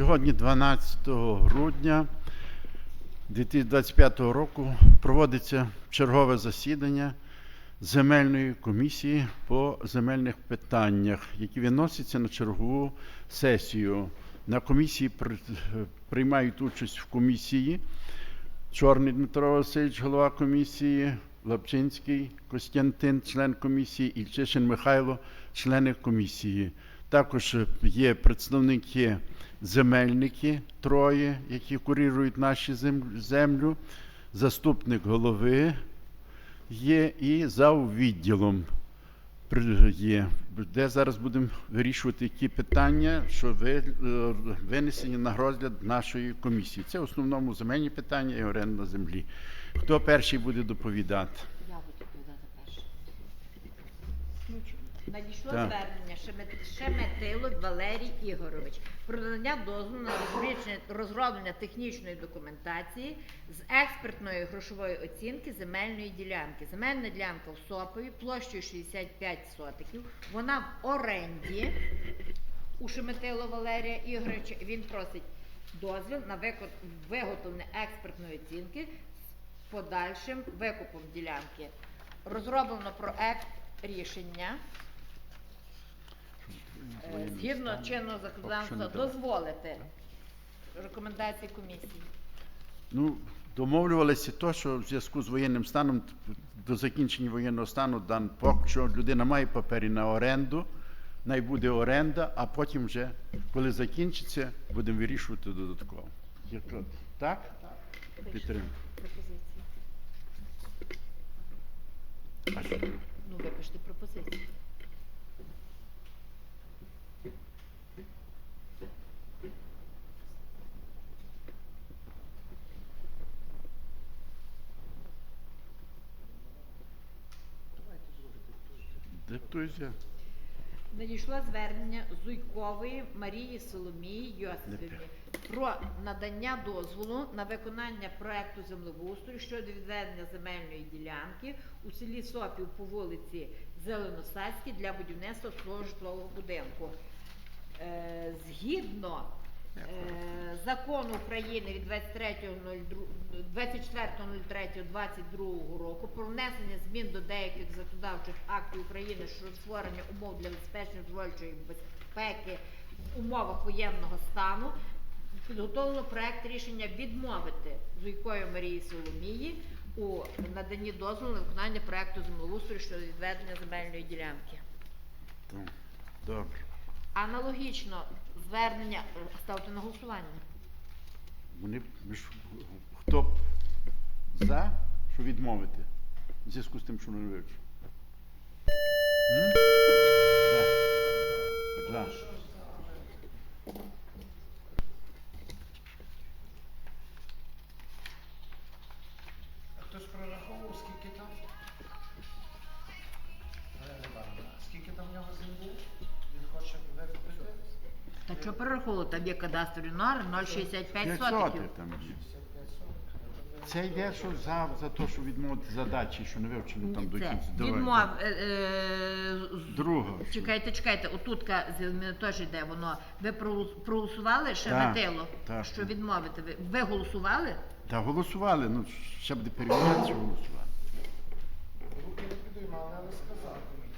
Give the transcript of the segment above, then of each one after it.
Сьогодні, 12 грудня 2025 року, проводиться чергове засідання земельної комісії по земельних питаннях, які виносяться на чергову сесію. На комісії приймають участь в комісії Чорний Дмитро Васильович, голова комісії, Лапчинський Костянтин, член комісії, Ільчишин Михайло, члени комісії. Також є представники земельники, троє, які курирують наші землю, заступник голови є і зав відділом є, де зараз будемо вирішувати ті питання, що ви, е, винесені на розгляд нашої комісії. Це в основному земельні питання і оренда землі. Хто перший буде доповідати? Я буду відповідати перше. Надійшло Так. звернення Шемет- Шеметило Валерій Ігорович про надання дозволу на розроблення- технічної документації з експертної грошової оцінки земельної ділянки. Земельна ділянка в Сопові площею 65 сотиків. Вона в оренді у Шеметило Валерія Ігоровича. Він просить дозвіл на виготовлення експертної оцінки з подальшим викупом ділянки. Розроблено проект рішення. Е, Згідно чинного законодавства дозволити рекомендації комісії. Ну, домовлювалися то, що в зв'язку з воєнним станом до закінчення воєнного стану дан поки що людина має папері на оренду, най буде оренда, а потім вже, коли закінчиться, будемо вирішувати додатково. Як- Так? Підтримую. Пропозиції. А що? Ну, випишіть пропозиції. Диктуйся. Надійшло звернення Зуйкової Марії Соломії Йосипівні про надання дозволу на виконання проекту землеустрою щодо відведення земельної ділянки у селі Сопів по вулиці Зеленосадській для будівництва свого житлового будинку. Е, згідно закону України від 24.03.22 року про внесення змін до деяких законодавчих актів України щодо створення умов для забезпечення творчої безпеки в умовах воєнного стану підготовлено проект рішення відмовити Зуйкою Марії Соломії у наданні дозволу на виконання проекту землеустрою щодо відведення земельної ділянки. Так. Добре. Аналогічно звернення е, ставте на голосування. Вони хто б за, що відмовити? В зв'язку з тим, що не вивчу. За. За. Що перераховували? Там є кадастрові номер 065 П'ять сотиків. там є. Це йде, що за, за те, що відмовити задачі, що не вивчено там до Це кінця. Давай, відмов. Е, е, з- Друга. Чекайте, чекайте, отутка з мене теж йде воно. Ви проголос- проголосували так. що відмовити. Ви, ви голосували? Та голосували, ну ще буде перевіряти, що голосували. Руки не підіймали, але сказав комісії.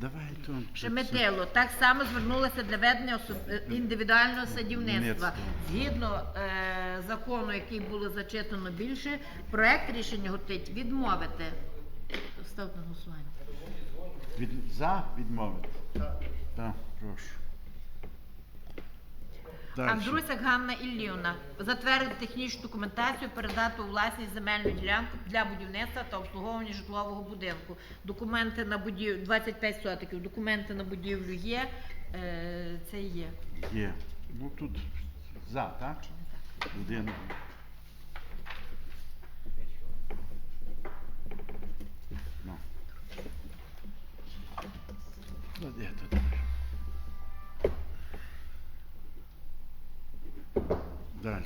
Давай то. Шеметило так само звернулося для ведення особ- е, індивідуального садівництва. Згідно е, закону, який було зачитано більше, проект рішення готить відмовити. Ставте на голосування. Від, за відмовити. Так, прошу. Дальше. Андрусяк Ганна Іллівна затвердити технічну документацію, передати у власність земельну ділянку для будівництва та обслуговування житлового будинку. Документи на будівлю 25 сотиків. Документи на будівлю є. Е, це є. Є. Ну тут за, так? Один. Ну. Ну, де тут? Далі.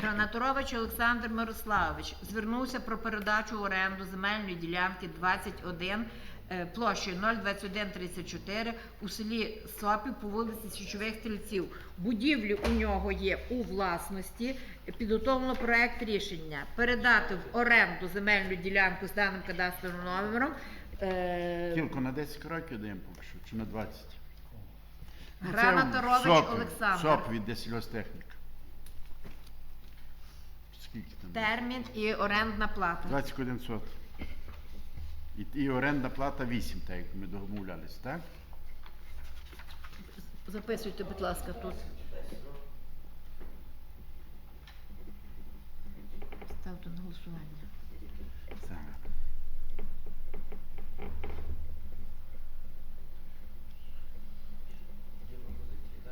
Гранатурович Олександр Мирославович звернувся про передачу в оренду земельної ділянки 21 е, площею 02134 у селі Сопів по вулиці Січових Стрільців. Будівлі у нього є у власності. Підготовлено проект рішення передати в оренду земельну ділянку з даним кадастровим номером. е, Тільки на 10 років даємо поки що, чи на 20? Ну, це Гранатарович сок, Олександр. Сок від Десільгостехніка. Скільки там? Термін і орендна плата. 21 сот. І, і орендна плата 8, так як ми домовлялись, так? Записуйте, будь ласка, тут. Ставте на голосування. Так.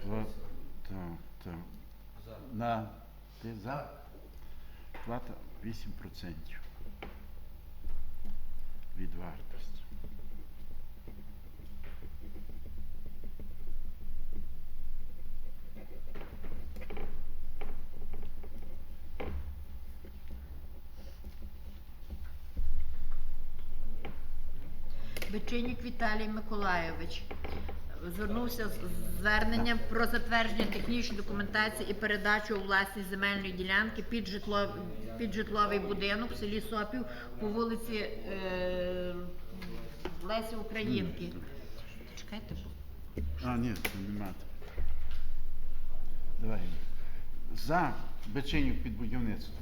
Пла- Так, так. На ти за? Плата 8% від вартості. Бичинюк Віталій Миколайович звернувся з зверненням про затвердження технічної документації і передачу у власність земельної ділянки під, житло, під житловий будинок в селі Сопів по вулиці е, Лесі Українки. Чекайте, бо- А, ні, це нема. Давай. За Беченюк під будівництво.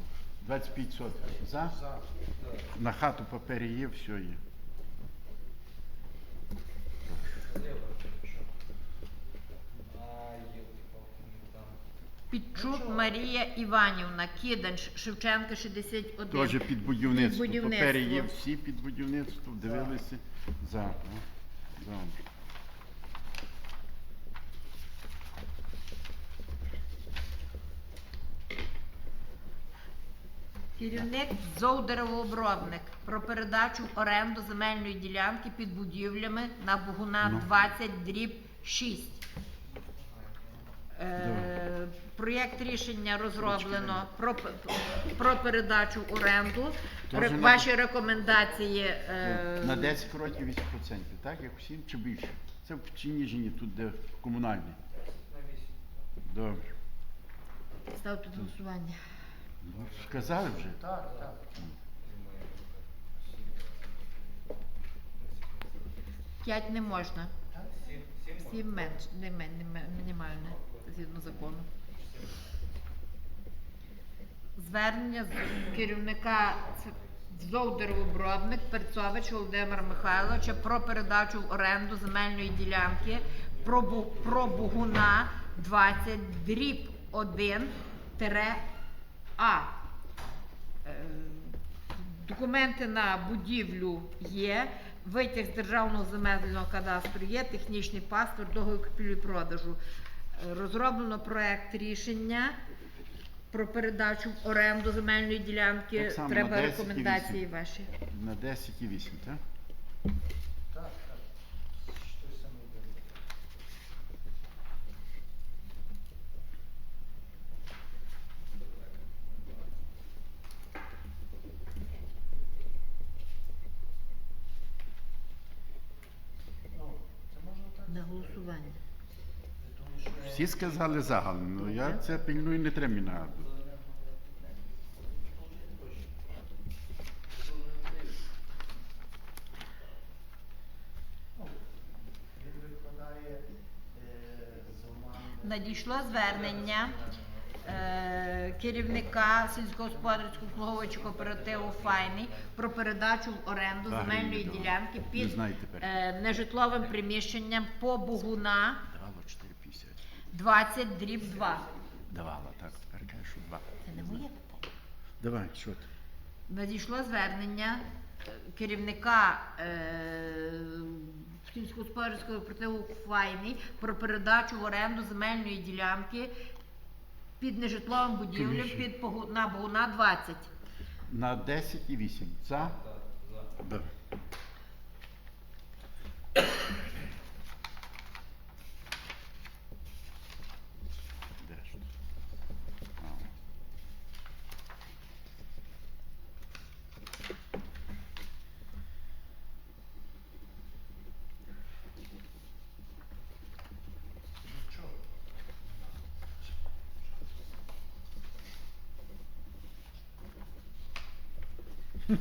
25 соток. За? За. На хату папері є, все є. Підчук Марія Іванівна, Киданч, Шевченка 61. Теж під будівництво. Під будівництво. Папері є всі під будівництво, дивилися. За. о, Добре. Керівник ЗОВ «Деревообробник» про передачу в оренду земельної ділянки під будівлями на Богуна Ну. 20 дріб 6. Е, проєкт рішення розроблено про, про передачу в оренду. Ре- на- Ваші рекомендації е, На 10 років 8%, так? Як всім чи більше? Це в Чиніжині, тут де комунальні. Добре. ставте на голосування. Ну, сказали вже. Так, так. П'ять не можна. Сім менш, не, мен- не мен- мінімальне, згідно закону. Звернення з керівника ЗОВ «Деревообробник» Перцович Володимира Михайловича про передачу в оренду земельної ділянки про, Бугуна 20 дріб 1 А. Е, Документи на будівлю є, витяг з державного земельного кадастру є, технічний паспорт, договір купівлі-продажу. Е, Розроблено проект рішення про передачу в оренду земельної ділянки. Так само на Треба 10 рекомендації ваші. На 10 і 8, так? Так, так. Той самий день. Ну, це можна так На зробити. голосування. Тому що Всі сказали загально, ну я це пильную не треба мені нагадувати. Надійшло звернення е, керівника сільськогосподарського обслуговуючого кооперативу Файний про передачу в оренду земельної ділянки під е, нежитловим приміщенням по Бугуна Давало 4,50. 20 дріб 2. Давала, так, тепер каже, що 2. Це не моє питання. Давай, що ти? Надійшло звернення е, керівника е, сільськогосподарського кооперативу Файний про передачу в оренду земельної ділянки під нежитловим будівлям Комісія. під Погу- на Богуна 20. На 10 і 8. За? Добре. Де ж тут? А, о. Так, так. Ні, то то від кооперативу, я собі від себе.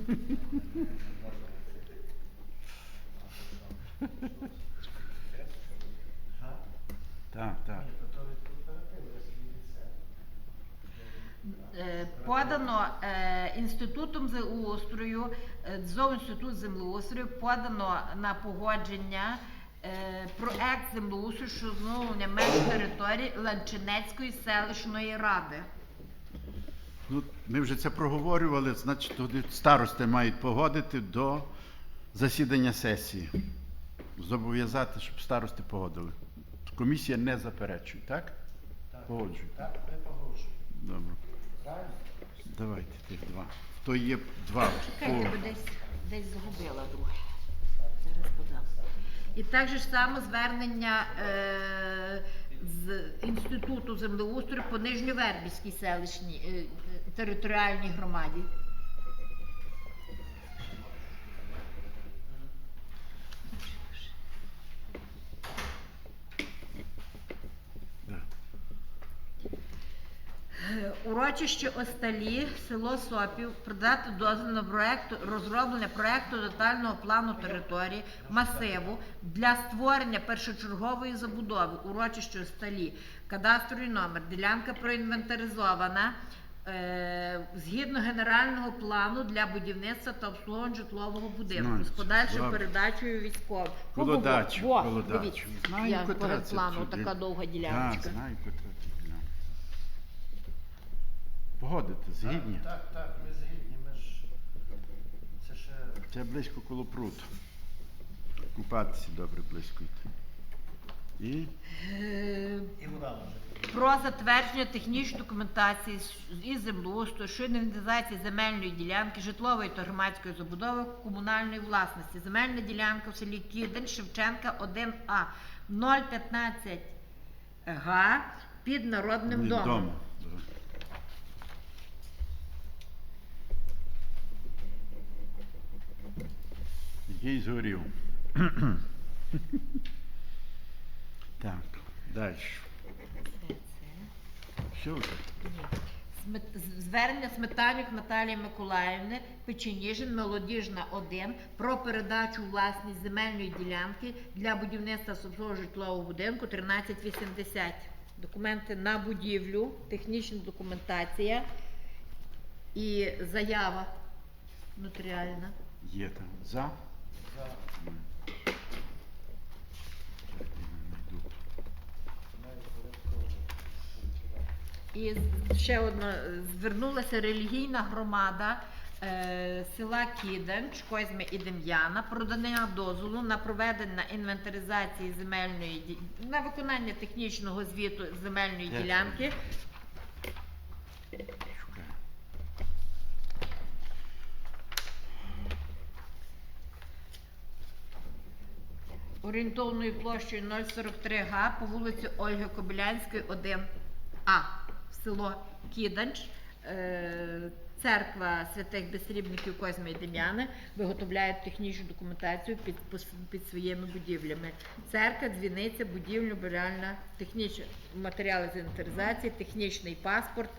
Е, Подано е, інститутом землеустрою, е, ЗОВ інститут землеустрою, подано на погодження е, проект землеустрою щодо встановлення меж території Ланчинецької селищної ради. Ми вже це проговорювали, значить, туди старости мають погодити до засідання сесії. Зобов'язати, щоб старости погодили. Комісія не заперечує, так? Так. Погоджую. Так, ви погоджуєте. Добре. Правильно? Давайте тих два. То є два. Чекайте, бо десь, десь загубила друге. Зараз подам. І так же ж само звернення е, з Інституту землеустрою по Нижньовербівській селищній е, територіальній громаді. Да. Е, Урочище Осталі, село Сопів, продати дозвіл на проект, розроблення проекту детального плану території масиву для створення першочергової забудови. Урочище Осталі, кадастровий номер, ділянка проінвентаризована. е, Згідно генерального плану для будівництва та обслуговування житлового будинку з подальшою передачею військовим. Колодачу, Во. Дивіться, Знаю, я тут, така довга діляночка. знаю, котра це ділянка. Погодити, згідні. Так, так, так, ми згідні, ми ж... Це ще... Це близько коло пруду. Купатися добре близько йти. І Е, І вода може. про затвердження технічної документації з- із землеустрою щодо інвентаризації земельної ділянки, житлової та громадської забудови комунальної власності. Земельна ділянка в селі Кіден, Шевченка 1А 015 га під народним Ні, домом. дома. Да. Який згорів. так, далі. Що вже? Звернення Сметанюк Наталії Миколаївни, Печеніжин, Молодіжна 1 про передачу власність земельної ділянки для будівництва свого житлового будинку 1380. Документи на будівлю, технічна документація і заява нотаріальна. Є там. За. М. Так, я знайду. Має порядково. І ще одна звернулася релігійна громада е, села Кіденч, Козьми і Дем'яна про надання дозволу на проведення інвентаризації земельної ді- на виконання технічного звіту земельної ділянки. Орієнтовною площею 043 га по вулиці Ольги Кобилянської, 1А, в село Кіданч. Е, Церква святих безсрібників Козьми і Дем'яни виготовляє технічну документацію під, під своїми будівлями. Церква, дзвіниця, будівля, буральна, технічні матеріали з інвентаризації, технічний паспорт,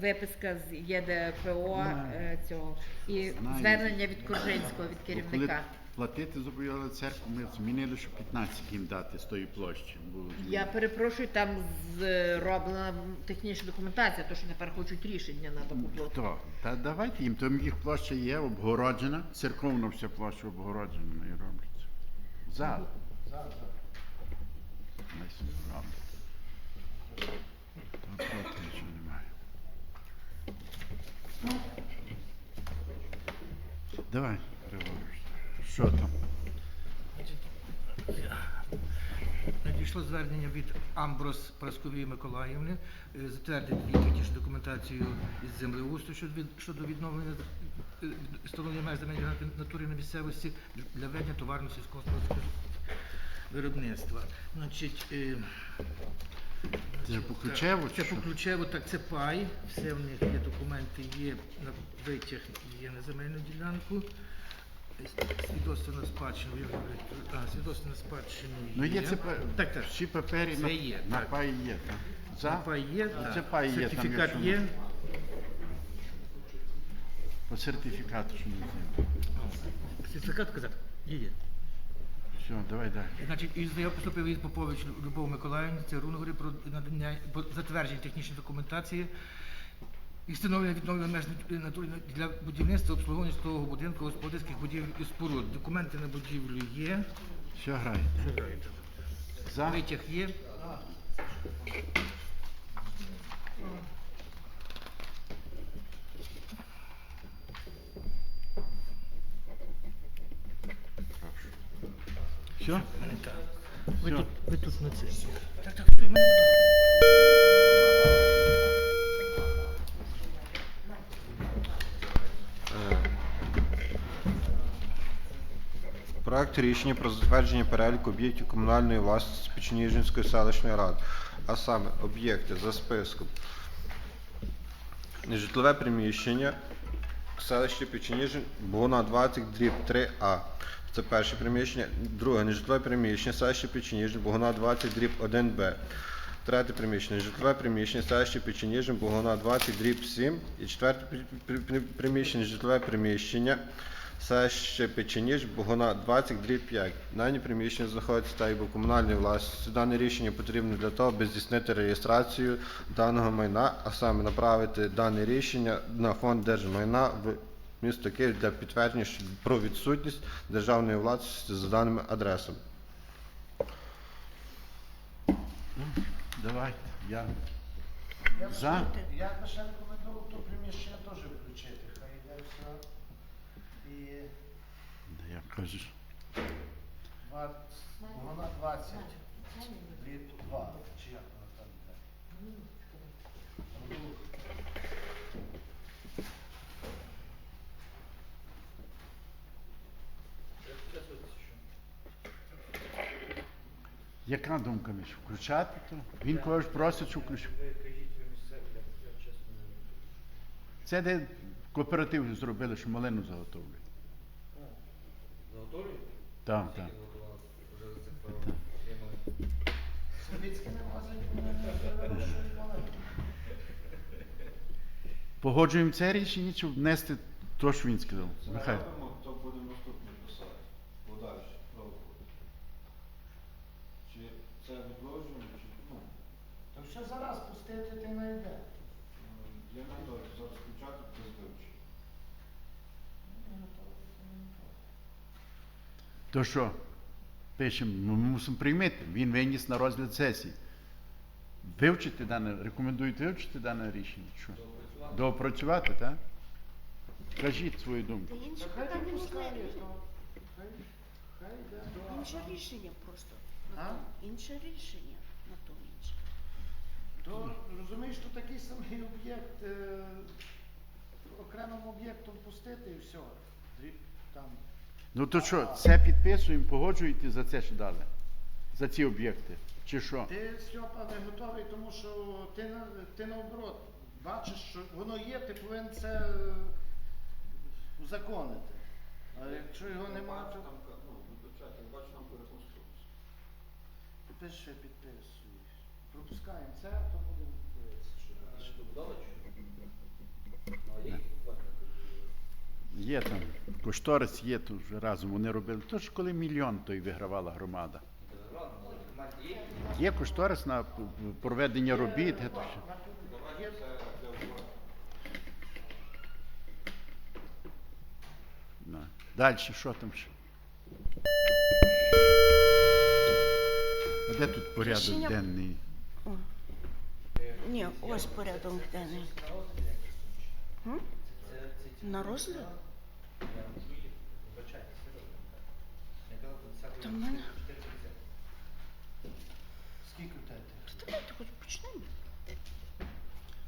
виписка з ЄДПО е, цього і звернення від Коржинського, від керівника. Платити зобов'язали церкву, ми змінили, що 15 їм дати з тої площі. Бо Я перепрошую, там зроблена технічна документація, то що тепер хочуть рішення на таку площу. Хто? Та давайте їм, там їх площа є обгороджена, церковна вся площа обгороджена і робляться. За. За, за. Ми собі роблять. Та проти нічого немає. Давай, Григорій, що там? Надійшло звернення від Амброс Прасковії Миколаївни е, затвердити її документацію із землеустрою щодо, від, щодо відновлення е, встановлення меж земельної натури на місцевості для ведення товарно сільськогосподарського виробництва. Значить, е, Це по Ключеву Це по? Ключеву, так це пай. Все в них є документи, є на витяг, є на земельну ділянку. Свідоцтво на спадщину, я вже говорю, а, свідоцтво на спадщину є. Ну є це пе- Так, так. всі папері Це на, є, на так. пай є. Так. За? Пай є, Ну, так. Це пай є, там, сертифікат якщо є. По сертифікату, що не знаю. Сертифікат казати? Є, є. Все, давай далі. Значить, із заяв поступив із Попович Любов Миколаївні, це Рунгорі про надання про затвердження технічної документації і встановлення відновлення меж натурі для будівництва обслуговування житлового будинку, господарських будівель і споруд. Документи на будівлю є. Все, грайте. За. Витяг є. Все? Ви тут, ви тут на це. Так, так, Проект рішення про затвердження переліку об'єктів комунальної власності Печеніжинської селищної ради, а саме об'єкти за списком. Нежитлове приміщення селище Печеніжин, Богуна 20, дріб 3А. Це перше приміщення. Друге нежитлове приміщення селище Печеніжин, Богуна 20, дріб 1Б. Третє приміщення. Житлове приміщення селище Печеніжин, Богуна 20, дріб 7. І четверте при- при- при- приміщення, житлове приміщення селище Печеніж, Богуна 20, дріб 5. Дані приміщення знаходяться та в комунальній власності. Дане рішення потрібно для того, аби здійснити реєстрацію даного майна, а саме направити дане рішення на фонд держмайна в місто Київ для підтвердження про відсутність державної власності за даними адресами. Давайте. Я. Я За. Я теж включити, хай йде все. І Я кажу. 20, вона 20, від 2, чи як вона там йде? Яка думка Міш? Включати то? Він когось просить, що включити. Це де кооператив зробили, що малину заготовлюють. Заготовлюють? Так, так. Вже зацифрували. Сибірський не магазин, вони не вирощують маленькі. Погоджуємо це рішення чи внести то, що він сказав? Михайло. то буде наступний писати. Подальше. Чи це відложено, чи ну, То все зараз пустити ти не йде. я не готовий зараз включати без вивчення. То що? Пишемо, ми мусимо приймати. Він виніс на розгляд сесії. Вивчити дане, рекомендують вивчити дане рішення. Що? Доопрацювати, так? Кажіть свою думку. Та інше Хай питання можна то хай, хай йде інше рішення просто. А? Інше рішення на то інше. То розумієш, що такий самий об'єкт е, окремим об'єктом пустити і все. Там. Ну то що, це підписуємо, погоджуєте за це, що дали? За ці об'єкти? Чи що? Ти, Стьопа, не готовий, тому що ти, на, ти наоборот бачиш, що воно є, ти повинен це е, узаконити. А якщо його немає, то ну, вибачайте, я бачу там пиши, підписуй. Пропускаємо це, то будемо дивитися. Ще добудова чи? Ну, а є? Є там кошторис, є тут вже разом вони робили. То ж коли мільйон той вигравала громада. Є. Кошторис на проведення робіт. Далі, що там ще? А де тут порядок Рішення- денний? О. Ні, ось порядок денний. М? На розгляд? Та в мене. Скільки в тебе? Та давайте хоч почнемо.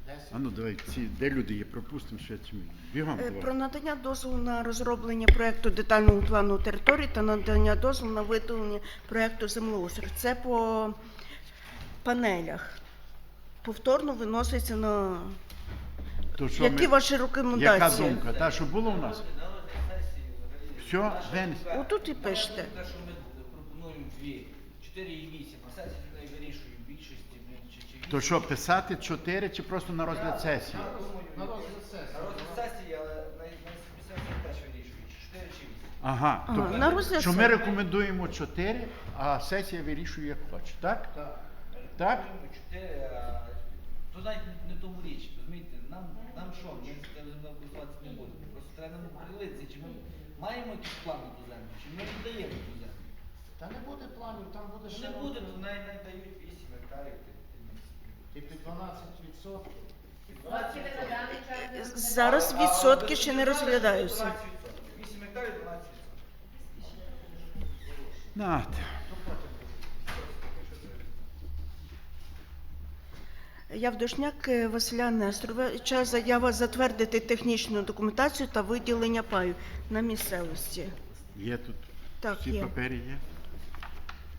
Десять? А ну давай, ці, де люди є, пропустимо ще цю. Бігом. Е, давай. Про надання дозволу на розроблення проекту детального плану території та надання дозволу на виготовлення проекту землеустрою. Це по панелях. Повторно виноситься на То що які ми- ваші Яка рекомендації? думка? Та, що було у нас? Все, Денис. Отут і пишете. Те, що ми пропонуємо дві, 4 і 8, а сесія не вирішує в більшості, чи, чи То що, писати чотири чи просто на розгляд сесії? На розгляд сесії. На розгляд сесії, але най- Ага, Ага, тобто, на розгляд що ми сесії. рекомендуємо чотири, а сесія вирішує, як хоче, так? Так. Так? Чотири, а то навіть не- тому річ, розумієте, нам, нам що, ми з тим користуватися не будемо. Просто треба нам подивитися, чи ми маємо якісь плани ту землю, чи ми віддаємо ту землю. Та не буде планів, там буде Ну, ще Не буде, то навіть не дають 8 гектарів. ти- ти- типу 12 відсотків. Зараз А- а відсотки ще не відсотків розглядаються. 12%. 8 гектарів 12%. Нате. Явдошняк е, Василя Несторовича заява затвердити технічну документацію та виділення паю на місцевості. Є тут Так, всі є. папері є.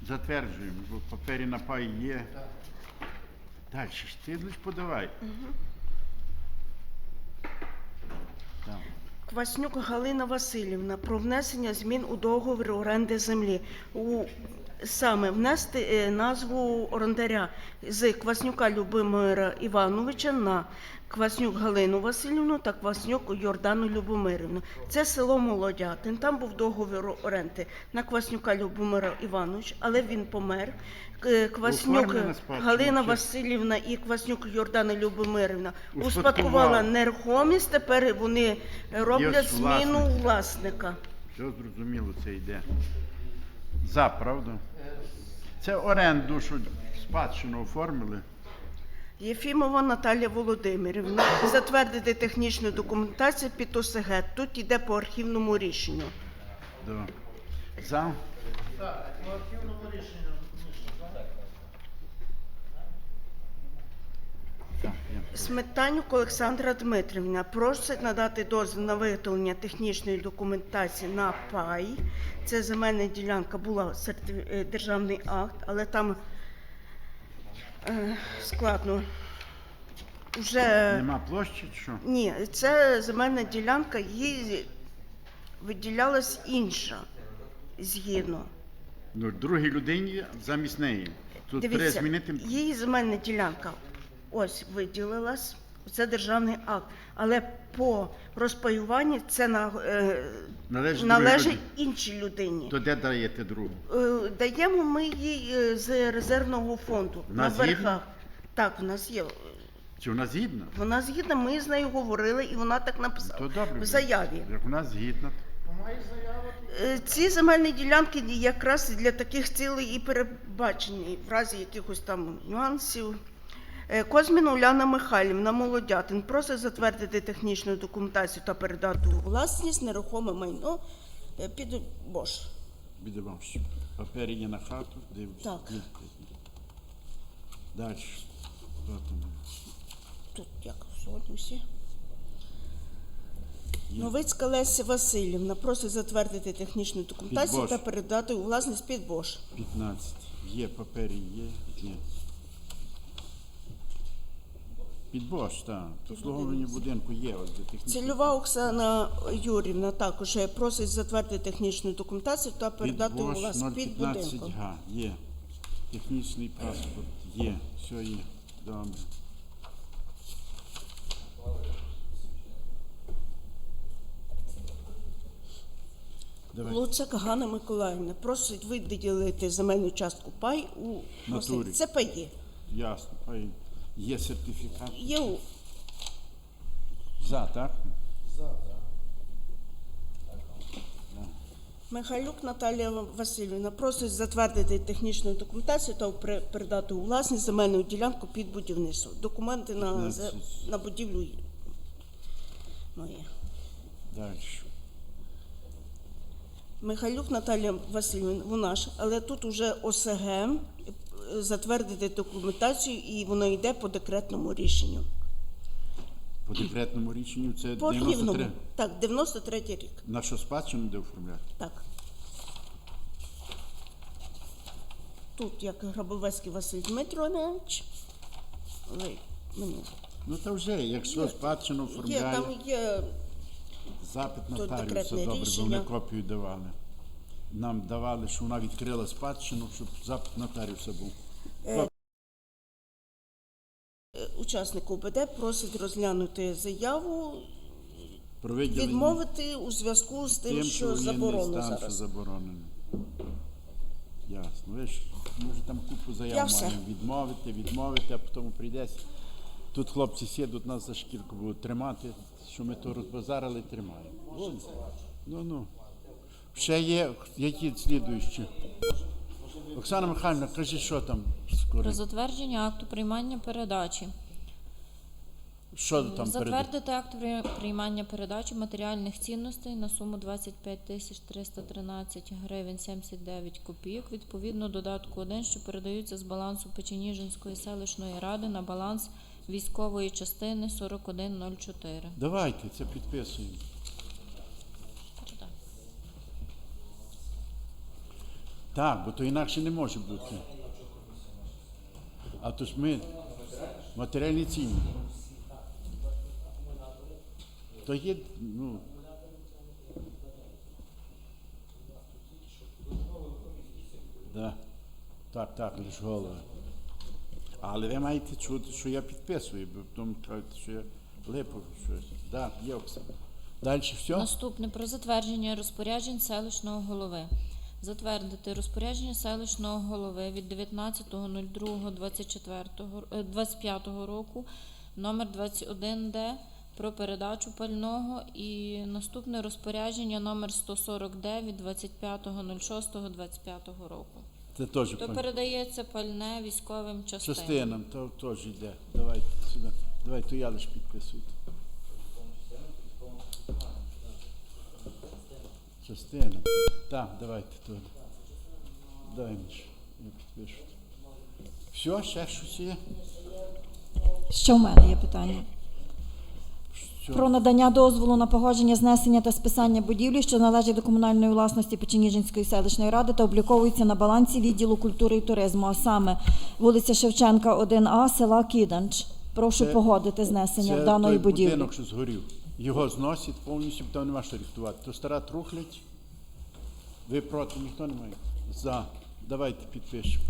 Затверджуємо, бо папері на пай є. Далі ж ти лиш подавай. Так. Кваснюк Галина Васильівна про внесення змін у договір оренди землі. У саме внести е, назву орендаря з Кваснюка Любомира Івановича на Кваснюк Галину Васильівну та Кваснюк Йордану Любомирівну. Це село Молодятин. Там був договір оренди на Кваснюка Любомира Івановича, але він помер. Е, Кваснюк Галина Васильівна і Кваснюк Йордана Любомирівна Успадкувала. успадкувала нерухомість. Тепер вони роблять зміну власника. Все зрозуміло, це йде. За, правда? Це оренду, що спадщину оформили. Єфімова Наталія Володимирівна затвердити технічну документацію під ОСГ. Тут йде по архівному рішенню. Да. За. Так, по архівному рішенню. Міша, так? Так, є. Сметанюк Олександра Дмитрівна просить надати дозвіл на виготовлення технічної документації на пай. Це земельна ділянка була сертифі- е, державний акт, але там е, складно. Вже Нема площі, чи що? ні, це земельна ділянка, їй виділялась інша згідно. Ну, другій людині замість неї. Тут треба змінити. її земельна ділянка ось виділилась, це державний акт, але по розпаюванні це на, е, Належить, належить іншій людині. То де даєте другу? Е, Даємо ми їй е, з резервного фонду на верхах. Так, в нас є. Чи вона згідна? Вона згідна, ми з нею говорили, і вона так написала То добре. в заяві. Як вона згідна. Е, Ці земельні ділянки якраз для таких цілей і передбачені в разі якихось там нюансів. Е, Козмін Уляна Михайлівна Молодятин просить затвердити технічну документацію та передати у власність нерухоме майно е, під Бош. Біде. Папері є на хату, дивлюсь. Так. Далі. Тут як сьогодні всі. Новицька Леся Васильівна просить затвердити технічну документацію та передати у власність під Бош. 15. Є папері, є. Є. Під Бош, так. Обслуговування будинку є. Ось де технічна. Цільова Оксана Юрівна також е, просить затвердити технічну документацію та передати у Бош власність під 015 будинком. га, є. Технічний паспорт є. Все є. Добре. Давай. Луцак Ганна Миколаївна просить виділити земельну частку пай у Натурі. Це паї. Ясно. Ой, Є сертифікат. Є у За, так? Михайлюк Наталія Васильівна просить затвердити технічну документацію та передати у власність земельну ділянку під будівництво. Документи на, зе- 15. на будівлю є. Ну, є. Далі. Михайлюк Наталія Васильівна, вона ж, але тут уже ОСГ затвердити документацію і воно йде по декретному рішенню. По декретному рішенню це По 93. архівному. Так, 93 рік. На що спадщину де оформляти? Так. Тут як Грабовецький Василь Дмитрович. Ой, мені. Ну то вже, якщо спадщину Є, оформляє, там є запит тут нотаріуса, декретне добре, бо рішення. вони копію давали. Нам давали, що вона відкрила спадщину, щоб запит нотаріуса був. Учасник УБД просить розглянути заяву Про виділення Відмовити у зв'язку з тим, що воєнний заборонено стан, що зараз. заборонено. Ясно. Ви ж ми вже там купу заяв все. маємо відмовити, відмовити, а потім прийдеться. Тут хлопці сідуть нас за шкірку будуть тримати, що ми то розбазарили, тримаємо. Вон. Ну ну. Ще є, які слідуючі. Оксана Михайлівна, кажи, що там скоро? Про затвердження акту приймання передачі. Що там перед? Затвердити акт при- приймання передачі матеріальних цінностей на суму 25 тисяч 313 гривень 79 копійок. Відповідно додатку 1, що передаються з балансу Печеніжинської селищної ради на баланс військової частини 4104. Давайте це підписуємо. Так, бо то інакше не може бути. А то ж ми матеріальні цінні. То є, ну. Да. Так, так, лиш голови. Але ви маєте чути, що я підписую, бо потім що я липав щось. Так, є Оксана. Далі все? Наступне про затвердження розпоряджень селищного голови. Затвердити розпорядження селищного голови від 19.02.25 року номер 21Д про передачу пального і наступне розпорядження номер 140Д від 25.06.25 року. Це теж То передається пальне військовим частинам. Частинам, то теж йде. Давайте сюди. Давай, то я лише підписую. Частина. Так, давайте то. Дай мені, я підпишу. Все, ще щось є? Ще в мене є питання. Про надання дозволу на погодження знесення та списання будівлі, що належить до комунальної власності Печеніжинської селищної ради та обліковується на балансі відділу культури і туризму, а саме вулиця Шевченка, 1А, села Кіданч. Прошу Це- погодити знесення Це даної той будівлі. будинок, що згорів. Його зносять повністю, там нема що рихтувати. То стара трухлять. Ви проти, ніхто не має. За. Давайте підпишемо.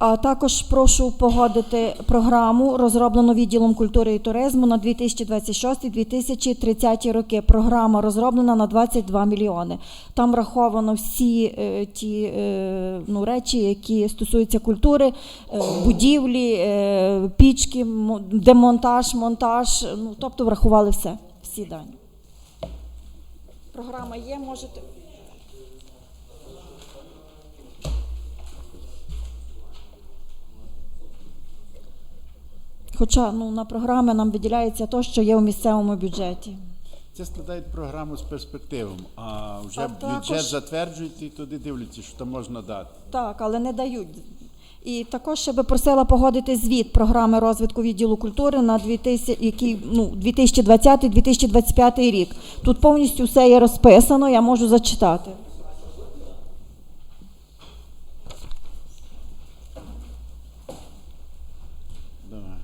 А також прошу погодити програму, розроблену відділом культури і туризму на 2026-2030 роки. Програма розроблена на 22 мільйони. Там враховано всі е, ті е, ну, речі, які стосуються культури, е, будівлі, е, пічки, мо- демонтаж, монтаж. Ну, тобто врахували все, всі дані. Програма є, можете. Хоча ну, на програми нам виділяється те, що є у місцевому бюджеті. Це складають програму з перспективом, а вже А бюджет також- затверджують і туди дивляться, що там можна дати. Так, але не дають. І також ще би просила погодити звіт програми розвитку відділу культури на 2000, який, ну, 2020-2025 рік. Тут повністю все є розписано, я можу зачитати. Давай.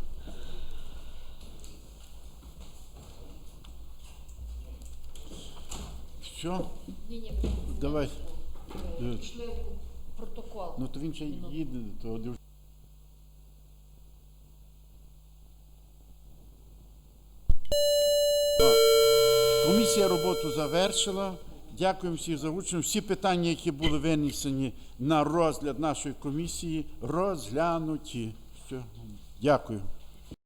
Все? Давай. Е, Протокол. Ну то він ще їде того. де А, Комісія роботу завершила. Дякуємо всім за участь. Всі питання, які були винесені на розгляд нашої комісії, розглянуті. Все. Дякую.